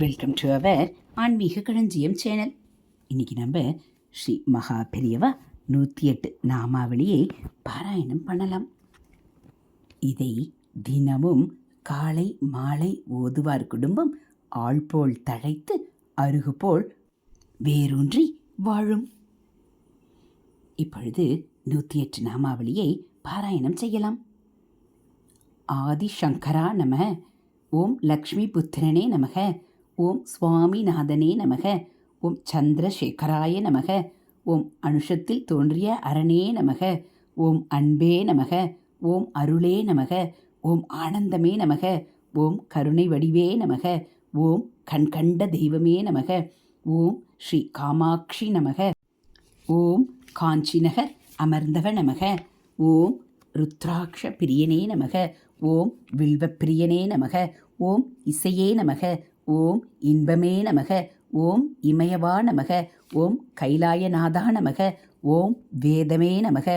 Welcome to our ஆன்மீக களஞ்சியம் channel. இன்னைக்கு நம்ம ஸ்ரீ மகா பெரியவா நூற்றி எட்டு நாமாவளியை பாராயணம் பண்ணலாம். இதை தினமும் காலை மாலை ஓதுவார் குடும்பம் ஆள் போல் தழைத்து அருகு போல் வேரூன்றி வாழும். இப்பொழுது நூற்றி எட்டு நாமாவளியை பாராயணம் செய்யலாம். ஆதிசங்கரா நம ஓம் லக்ஷ்மி புத்திரனே நமக ஓம் சுவாமிநாதனே நமக ஓம் சந்திரசேகராய நமக ஓம் அனுஷத்தில் தோன்றிய அரணே நமக ஓம் அன்பே நமக ஓம் அருளே நமக ஓம் ஆனந்தமே நமக ஓம் கருணை வடிவே நமக ஓம் கண்கண்ட தெய்வமே நமக ஓம் ஸ்ரீ காமாட்சி நமக ஓம் காஞ்சிநகர் அமர்ந்தவ நமக ஓம் ருத்ராட்ச பிரியனே நமக ஓம் வில்வப்பிரியனே நமக ஓம் இசையே நமக ஓம் இன்பமே நமக ஓம் இமயவா நமக ஓம் கைலாயநாதா நமக ஓம் வேதமே நமக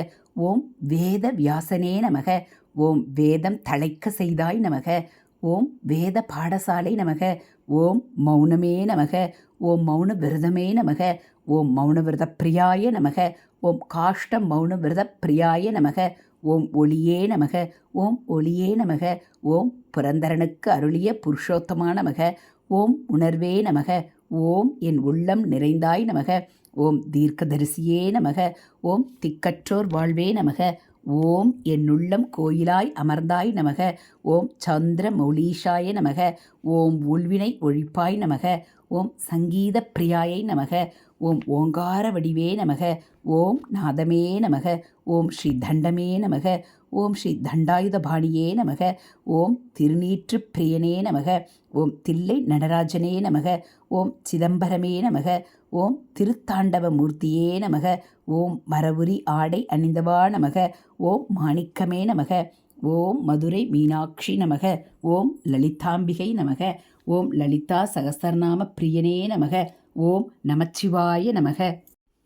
ஓம் வேத வியாசனே நமக ஓம் வேதம் தழைக்க செய்தாய் நமக ஓம் வேத பாடசாலை நமக ஓம் மௌனமே நமக ஓம் மௌன விரதமே நமக ஓம் மௌன விரத பிரியாய நமக ஓம் காஷ்ட மௌன விரத பிரியாய நமக ஓம் ஒளியே நமக ஓம் ஒளியே நமக ஓம் புரந்தரனுக்கு அருளிய புருஷோத்தமா நமக ஓம் உணர்வே நமக. ஓம் என் உள்ளம் நிறைந்தாய் நமக. ஓம் தீர்க்கதரிசியே நமக. ஓம் திக்கற்றோர் வாழ்வே நமக. ஓம் என் உள்ளம் கோயிலாய் அமர்ந்தாய் நமக. ஓம் சந்திர மௌலீஷாய நமக. ஓம் உள்வினை ஒழிப்பாய் நமக ஓம் சங்கீத பிரியாயை நமக ஓம் ஓங்கார வடிவே நமக ஓம் நாதமே நமக ஓம் ஸ்ரீ தண்டமே நமக ஓம் ஸ்ரீ தண்டாயுத பாணியே நமக ஓம் திருநீற்று பிரியனே நமக ஓம் தில்லை நடராஜனே நமக ஓம் சிதம்பரமே நமக ஓம் திருத்தாண்டவ மூர்த்தியே நமக ஓம் மரபுரி ஆடை அணிந்தவா நமக ஓம் மாணிக்கமே நமக ஓம் மதுரை மீனாட்சி நமக ஓம் லலிதாம்பிகை நமக ஓம் லலிதா சகசரநாம பிரியனே நமக ஓம் நமச்சிவாய நமக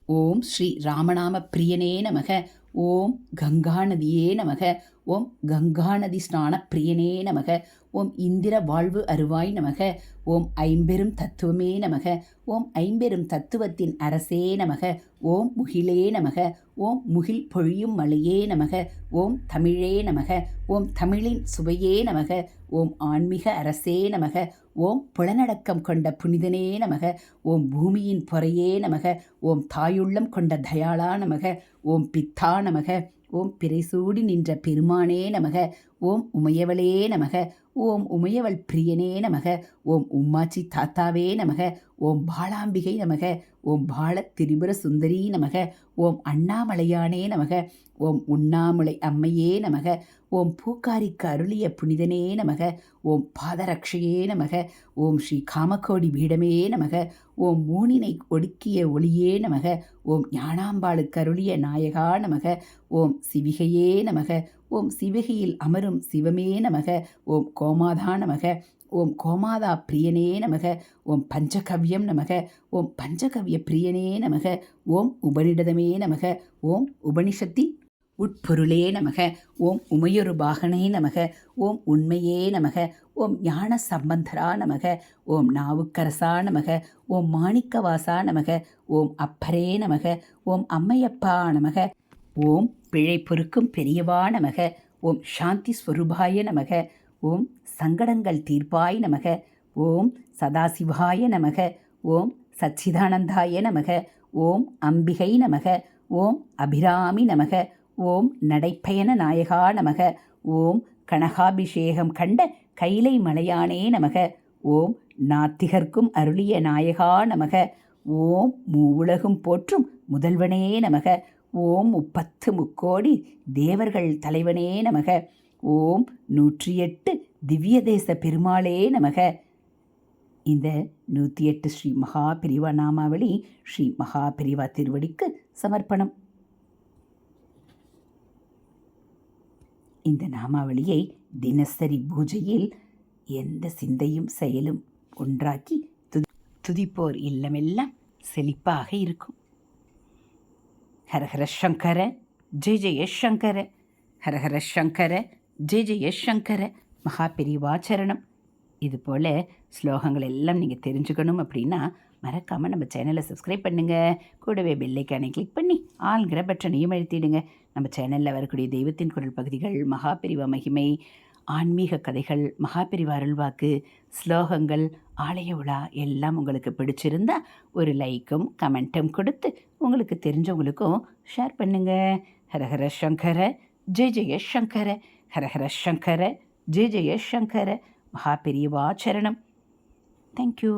ஓம் ஸ்ரீ ராமநாம பிரியனே நமக ஓம் கங்காநதியே நமக. ஓம் கங்காநதி ஸ்நான பிரியனே நமக. ஓம் இந்திர வாழ்வு அருவாய் நமக. ஓம் ஐம்பெரும் தத்துவமே நமக. ஓம் ஐம்பெரும் தத்துவத்தின் அரசே நமக. ஓம் முகிலே நமக. ஓம் முகில் பொழியும் மலையே நமக. ஓம் தமிழே நமக. ஓம் தமிழின் சுவையே நமக. ஓம் ஆன்மீக அரசே நமக. ஓம் புலனடக்கம் கொண்ட புனிதனே நமக. ஓம் பூமியின் பொறையே நமக. ஓம் தாயுள்ளம் கொண்ட தயாளா நமக. ஓம் பித்தா நமக. ஓம் பிறைசூடி நின்ற பெருமானே நமக. ஓம் உமையவளே நமக. ஓம் உமையவள் பிரியனே நமக. ஓம் உம்மாச்சி தாத்தாவே நமக. ஓம் பாலாம்பிகை நமக ஓம் பால திரிபுர சுந்தரி நமக ஓம் அண்ணாமலையானே நமக ஓம் உண்ணாமுலை அம்மையே நமக ஓம் பூக்காரிக்கு அருளிய புனிதனே நமக ஓம் பாதரக்ஷையே நமக ஓம் ஸ்ரீ காமக்கோடி பீடமே நமக ஓம் மூனினை ஒடுக்கிய ஒளியே நமக ஓம் ஞானாம்பாளுக்கு அருளிய நாயகா நமக ஓம் சிவிகையே நமக ஓம் சிவிகையில் அமரும் சிவமே நமக ஓம் கோமாதா நமக ஓம் கோமாதா பிரியனே நமக ஓம் பஞ்சகவ்யம் நமக ஓம் பஞ்சகவ்ய பிரியனே நமக ஓம் உபனிடதமே நமக ஓம் உபனிஷத்தின் உட்பொருளே நமக ஓம் உமையொரு பாகனே நமக ஓம் உண்மையே நமக ஓம் ஞான சம்பந்தரா நமக ஓம் நாவுக்கரசா நமக ஓம் மாணிக்கவாசா நமக ஓம் அப்பரே நமக ஓம் அம்மையப்பா நமக ஓம் பிழை பொறுக்கும் பெரியவா நமக ஓம் சாந்தி ஸ்வரூபாய நமக ஓம் சங்கடங்கள் தீர்ப்பாய் நமக. ஓம் சதாசிவாய நமக. ஓம் சச்சிதானந்தாய நமக. ஓம் அம்பிகை நமக. ஓம் அபிராமி நமக. ஓம் நடைப்பயண நாயகா நமக. ஓம் கனகாபிஷேகம் கண்ட கைலை மலையானே நமக. ஓம் நாத்திகர்க்கும் அருளிய நாயகா நமக. ஓம் மூவுலகும் போற்றும் முதல்வனே நமக. ஓம் முப்பத்து முக்கோடி தேவர்கள் தலைவனே நமக. ஓம் நூற்றி எட்டு திவ்ய தேச பெருமாளே நமக. இந்த நூற்றி எட்டு ஸ்ரீ மகா பிரிவா நாமாவளி ஸ்ரீ மகா பிரிவா திருவடிக்கு சமர்ப்பணம். இந்த நாமாவளியை தினசரி பூஜையில் எந்த சிந்தையும் செயலும் ஒன்றாக்கி துதி துதிப்போர் இல்லமெல்லாம் செழிப்பாக இருக்கும். ஹரஹர சங்கர ஜெய ஜெய சங்கர ஹரஹர சங்கர ஜெய ஜெய சங்கர மகா பெரிவாச்சரணம் இது போல் ஸ்லோகங்கள் எல்லாம் நீங்கள் தெரிஞ்சுக்கணும் அப்படின்னா மறக்காமல் நம்ம சேனலை சப்ஸ்கிரைப் பண்ணுங்கள் கூடவே பெல்லைக்கானை கிளிக் பண்ணி ஆள்கிற பட்டனையும் அழுத்திடுங்க. நம்ம சேனலில் வரக்கூடிய தெய்வத்தின் குரல் பகுதிகள் மகாபிரிவ மகிமை ஆன்மீக கதைகள் மகாபிரிவ அருள்வாக்கு ஸ்லோகங்கள் ஆலய உலா எல்லாம் உங்களுக்கு பிடிச்சிருந்தா ஒரு லைக்கும் கமெண்ட்டும் கொடுத்து உங்களுக்கு தெரிஞ்சவங்களுக்கும் ஷேர் பண்ணுங்கள் ஹரஹர சங்கர ஜெய ஜெய சங்கர. ஹரஹர சங்கர ஜெய ஜெய சங்கர மகா மகாபெரியவாச்சரணம் தேங்க்யூ